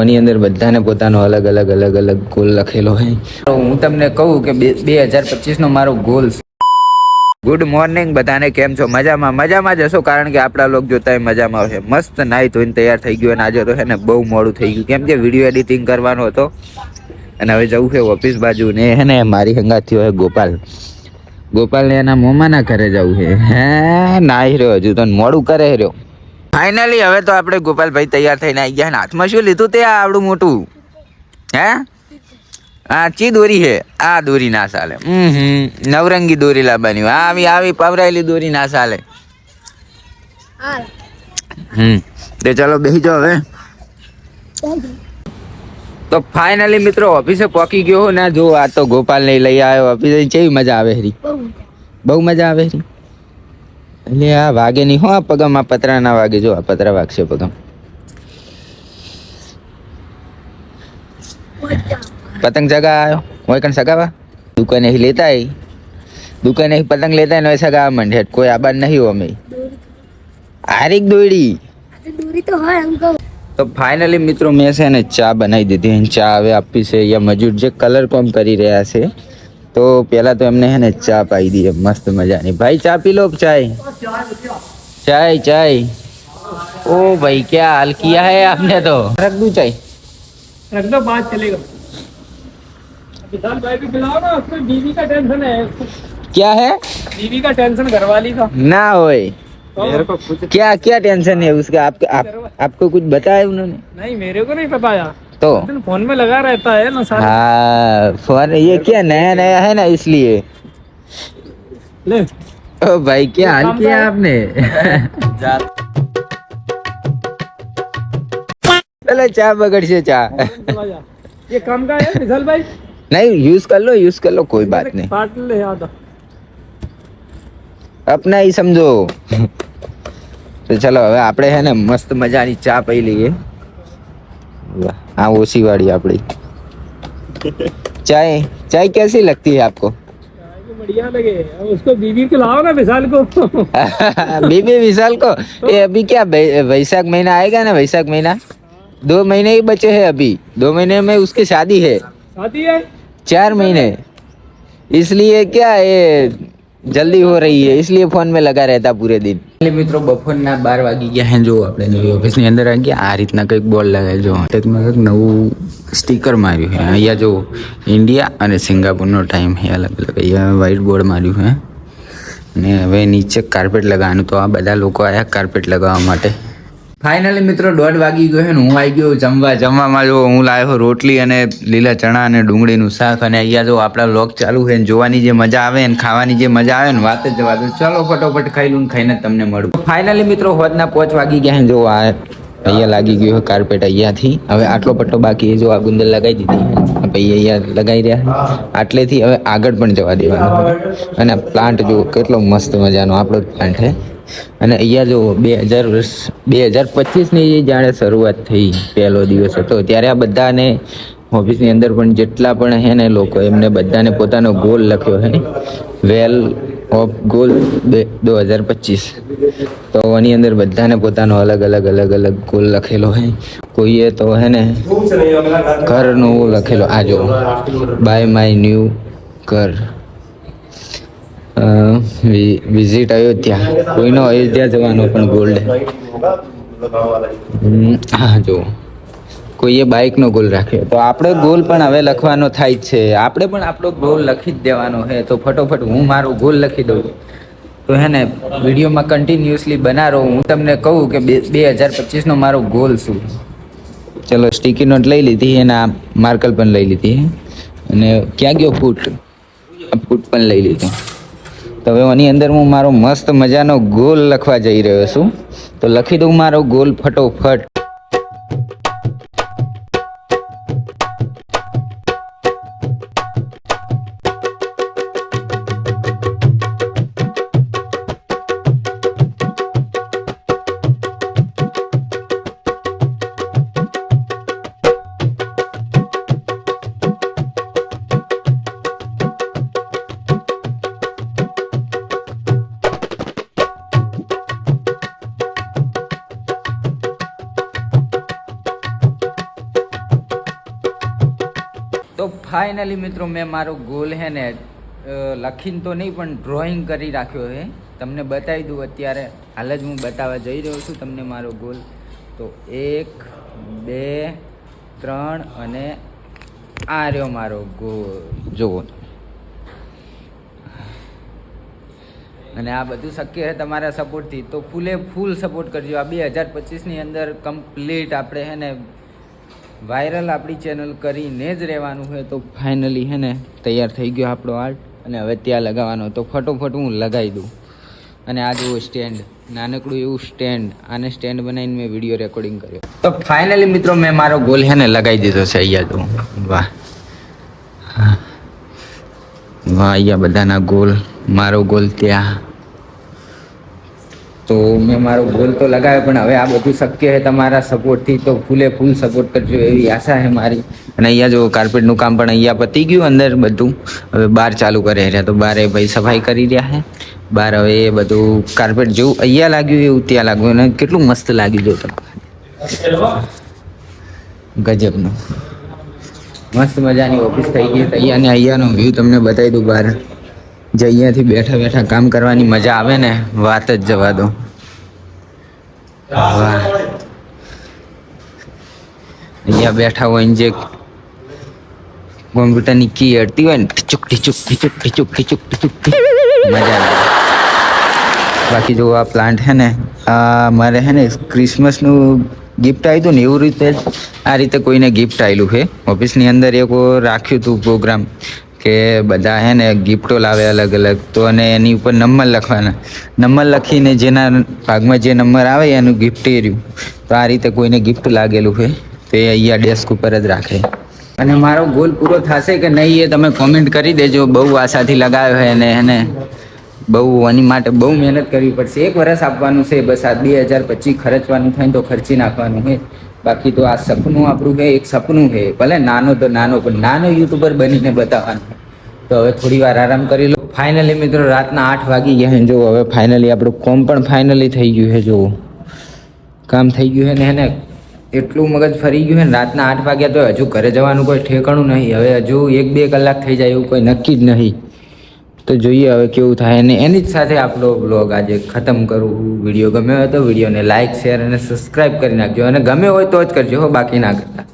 આની અંદર બધાને પોતાનો અલગ અલગ અલગ અલગ ગોલ લખેલો હોય. હું તમને કહું કે બે હજાર પચીસનો મારો ગોલ ગુડ મોર્નિંગ બધાને, કેમ છો? મજામાં મજામાં જ હશો? કારણ કે આપણા લોક જોતા મજામાં આવશે. મસ્ત નાહી ધોઈને તૈયાર થઈ ગયું અને આજે તો છે ને બહુ મોડું થઈ ગયું. કેમ કે વીડિયો એડિટિંગ કરવાનો હતો. અને હવે જવું છે ઓફિસ બાજુ ને હે ને, મારી હંગાથી હોય ગોપાલ. ગોપાલને એના મોમાના ઘરે જવું છે. હે, નાહી રહ્યો હજુ તો મોડું કરે રહ્યો. ફાઇનલી હવે તો આપણે ગોપાલભાઈ તૈયાર થઈને આવી ગયા હાથમાં શું લીધું તે આ આવડું મોટું? હે? આ ચી દોરી છે? આ દોરી ના ચાલે. હમ નવરંગી દોરી લાવવાની. આવી આવી પવરાયેલી દોરી ના ચાલે. હમ તે ચાલો બેસી જાઓ હવે. તો ફાઇનલી મિત્રો ઓફિસે પહોંચી ગયો ને. જો આ તો ગોપાલ ને લઈ આવ્યો. ઓફિસે કેવી મજા આવે હરી? બહુ મજા આવે હરી? એટલે આ વાગે નહીં. હો આ પગમ, આ પતરા ના વાગે જો, આ પતરા વાગશે પગમ. પતંગ જગા આવ્યો? કોઈ કણ સગાવા? દુકાને અહીં લેતા આવી દુકાને અહીં પતંગ લેતા હોય સગા મંડે કોઈ આબાદ નહીં અમે હારીક દોડી તો ફાઇનલી મિત્રો મેં છે ને ચા બનાવી દીધી. ચા હવે આપી છે. યા મજૂર જે કલર કોમ કરી રહ્યા છે. तो તો પહેલાં તો એમને હે ને ચા પાઈ मस्त मज़ा नहीं भाई चाय पी लो चाय। चाय चाय। ओ भाई क्या हाल किया है आपने तो? रख दूँ चाय? रख दो बात चलेगा। भाई भी पिलाओ ना उसको क्या है? बीवी का टेंशन घर वाली का। ना होए। तो क्या क्या टेंशन है उसका? आपके आप, आपको कुछ बताया उन्होंने? नहीं मेरे को नहीं बताया। तो दिन फोन में लगा रहता है ना सारा हाँ फोन ये क्या नया नया है ना इसलिए ले ओ भाई क्या हाल काम किया का- आपने चलो चा बगड़ से चा चला जा ये काम का है विशाल भाई नहीं यूज कर लो यूज कर लो कोई बात नहीं काट ले याद अपना ही समझो તો ચલો હવે આપણે હે ને મસ્ત મજાની ચા પી લઈએ हाँ उसी वाड़ी आपड़ी चाय चाय कैसी लगती है आपको? तो बढ़िया लगे। उसको बीबी को लाओ ना विशाल को। बीबी विशाल को? ये अभी क्या वैशाख महीना आएगा ना वैशाख महीना? दो महीने ही बचे हैं अभी। दो महीने में उसकी शादी है। शादी है? चार महीने। इसलिए क्या ये जल्दी हो रही है इसलिए फोन में लगा रहता पूरे दिन મિત્રો બપોરના બાર વાગી ગયા હે જો આપણે નવી ઓફિસની અંદર આવી ગયા આ રીતના કંઈક બોર્ડ લગાવ્યો જો ટેકમાં કંઈક નવું સ્ટીકર માર્યું છે અહીંયા જો ઇન્ડિયા અને સિંગાપુરનો ટાઈમ છે અલગ અલગ અહીંયા વ્હાઇટ બોર્ડ માર્યું છે અને હવે નીચે કાર્પેટ લગાવવાનું તો આ બધા લોકો આવ્યા કાર્પેટ લગાવવા માટે ફાઇનલી મિત્રો, દોઢ વાગી ગયો ને હું આવી ગયો જમવા. જમવામાં જો હું લાવ્યો રોટલી અને લીલા ચણા અને ડુંગળીનું શાક. અને અહીંયા જો આપણા લોક ચાલુ છે ને જોવાની જે મજા આવે ને ખાવાની જે મજા આવે ને વાત જ જવા દો. ચાલો, ફટોફટ ખાઈ લઉં ખાઈને તમને મળું. ફાઇનલી મિત્રો હોદના પોચ વાગી ગયા જો આ અહીંયા લાગી ગયો કાર્પેટ અહીંયાથી. હવે આટલો પટ્ટો બાકી જો આ ગુંદર લગાવી દીધી ભાઈ અહીંયા લગાવી રહ્યા આટલેથી હવે આગળ પણ જવા દેવાનું અને પ્લાન્ટ જુઓ કેટલો મસ્ત મજાનો આપણો પ્લાન્ટ છે. અને અહીંયા જો બે હજાર વર્ષ બે હજાર પચીસની જાણે શરૂઆત થઈ પહેલો દિવસ હતો ત્યારે આ બધાને ઓફિસની અંદર પણ જેટલા પણ છે ને લોકો એમને બધાને પોતાનો ગોલ લખ્યો છે. વેલ ઓફ ગોલ બે દો હજાર પચીસ. તો એની અંદર બધાને પોતાનો અલગ અલગ અલગ અલગ ગોલ લખેલો હોય. કોઈએ તો હે ને ઘરનું લખેલો. આ જો બાય માય ન્યૂ ઘર. વિઝિટ અયોધ્યા. કોઈનો અયોધ્યા જવાનો પણ ગોલ્ડ હા જો કોઈએ બાઇકનો ગોલ રાખ્યો. તો આપણે ગોલ પણ હવે લખવાનો થાય છે. આપણે પણ આપણો ગોલ લખી જ દેવાનો છે. તો ફટોફટ હું મારો ગોલ લખી દઉં. તો હે ને, વિડીયોમાં કન્ટિન્યુઅસલી બનારો. હું તમને કહું કે બે હજાર પચીસનો મારો ગોલ શું? ચલો સ્ટીકી નોટ લઈ લીધી, એના માર્કર પણ લઈ લીધી. અને ક્યાં ગયો ફૂટ? ફૂટ પણ લઈ લીધો. તો હવે એની અંદર હું મારો મસ્ત મજાનો ગોલ લખવા જઈ રહ્યો છું. તો લખી દઉં મારો ગોલ ફટોફટ. ફાઇનલી મિત્રો, મેં મારો ગોલ હે ને લખીને તો નહીં, પણ ડ્રોઈંગ કરી રાખ્યો છે તમને બતાવી દઉં અત્યારે. હાલ જ હું બતાવવા જઈ રહ્યો છું તમને મારો ગોલ તો એક, બે, ત્રણ અને આ રહ્યો મારો ગોલ જુઓ. અને આ બધું શક્ય છે તમારા સપોર્ટથી તો ફૂલે ફૂલ સપોર્ટ કરજો. આ બે હજાર પચીસની અંદર કમ્પ્લીટ આપણે હે ને વાયરલ આપણી ચેનલ કરીને જ રહેવાનું હોય તો ફાઇનલી હે ને તૈયાર થઈ ગયો આપણો આર્ટ અને હવે ત્યાં લગાવવાનો તો ફટોફટ હું લગાવી દઉં. અને આ જુઓ સ્ટેન્ડ નાનકડું એવું સ્ટેન્ડ આને સ્ટેન્ડ બનાવીને મેં વીડિયો રેકોર્ડિંગ કર્યો. તો ફાઇનલી મિત્રો મેં મારો ગોલ હે ને લગાવી દીધો છે અહીંયા તો. વાહ. વાહ, અહીંયા બધાના ગોલ મારો ગોલ ત્યાં. તો મેં મારો ગોલ તો લગાવ્યો પણ હવે આ બધું શક્ય છે તમારા સપોર્ટથી તો ફૂલે ફૂલ સપોર્ટ કરજો એવી આશા છે મારી. અને અહીંયા જો કાર્પેટનું કામ પણ અહીંયા પતી ગયું અંદર બધું હવે બહાર ચાલુ કરે રહ્યા તો બારે ભાઈ સફાઈ કરી રહ્યા છે. બહાર હવે એ બધું કાર્પેટ જેવું અહીંયા લાગ્યું એવું ત્યાં લાગ્યું અને કેટલું મસ્ત લાગ્યું જો તમે ગજબનું. મસ્ત મજાની ઓફિસ થઈ ગઈ. અહીંયા અને અહીંયાનો વ્યૂ તમને બતાવી દઉં બહાર. જે અહીંયાથી બેઠા બેઠા કામ કરવાની મજા આવે ને, વાત જ જવા દો. અહીંયા બેઠા હોય જે કોમ્પ્યુટરની કી અડતી હોય ને, ટીચુક ટીચુક ટીચુક ટીચુક ટીચુક ટીચુક મજા આવે. બાકી જો આ પ્લાન્ટ છે ને, આ મારે છે ને ક્રિસમસનું ગિફ્ટ આવ્યું હતું ને, એવું રીતે આ રીતે કોઈને ગિફ્ટ આવેલું છે. ઓફિસની અંદર એક રાખ્યું હતું પ્રોગ્રામ કે બધા હે ને ગિફ્ટો લાવે અલગ અલગ, તો અને એની ઉપર નંબર લખવાના. નંબર લખીને જેના ભાગમાં જે નંબર આવે એનું ગિફ્ટ એ રહ્યું. તો આ રીતે કોઈને ગિફ્ટ લાગેલું હોય તો એ અહીંયા ડેસ્ક ઉપર જ રાખે. અને મારો ગોલ પૂરો થશે કે નહીં એ તમે કોમેન્ટ કરી દેજો, બહુ આશાથી લગાવ્યો હોય અને એને બહુ એની માટે બહુ મહેનત કરવી પડશે. એક વર્ષ આપવાનું છે, બસ આ બે હજાર પચીસ ખર્ચવાનું થાય તો ખર્ચી નાખવાનું છે. બાકી તો આ સપનું આપણું કે એક સપનું છે ભલે નાનો તો નાનો, પણ નાનો યુટ્યુબર બનીને બતાવવાનું તો હવે થોડી વાર આરામ કરી લો. ફાઇનલી મિત્રો, રાતના આઠ વાગી ગયા જો હવે ફાઇનલી આપણું કોમ પણ ફાઇનલી થઈ ગયું છે જો કામ થઈ ગયું છે ને એને એટલું મગજ ફરી ગયું છે રાતના આઠ વાગ્યા તો હજુ ઘરે જવાનું કોઈ ઠેકાણું નહીં. હવે હજુ એક બે કલાક થઈ જાય એવું કોઈ નક્કી જ નહીં. તો જોઈએ હવે કેવું થાય. અને એની જ સાથે આપણો બ્લોગ આજે ખતમ કરું વીડિયો ગમ્યો હોય તો વિડીયોને લાઇક શેર અને સબસ્ક્રાઈબ કરી નાખજો. અને ગમે હોય તો જ કરજો બાકી ના કરતા.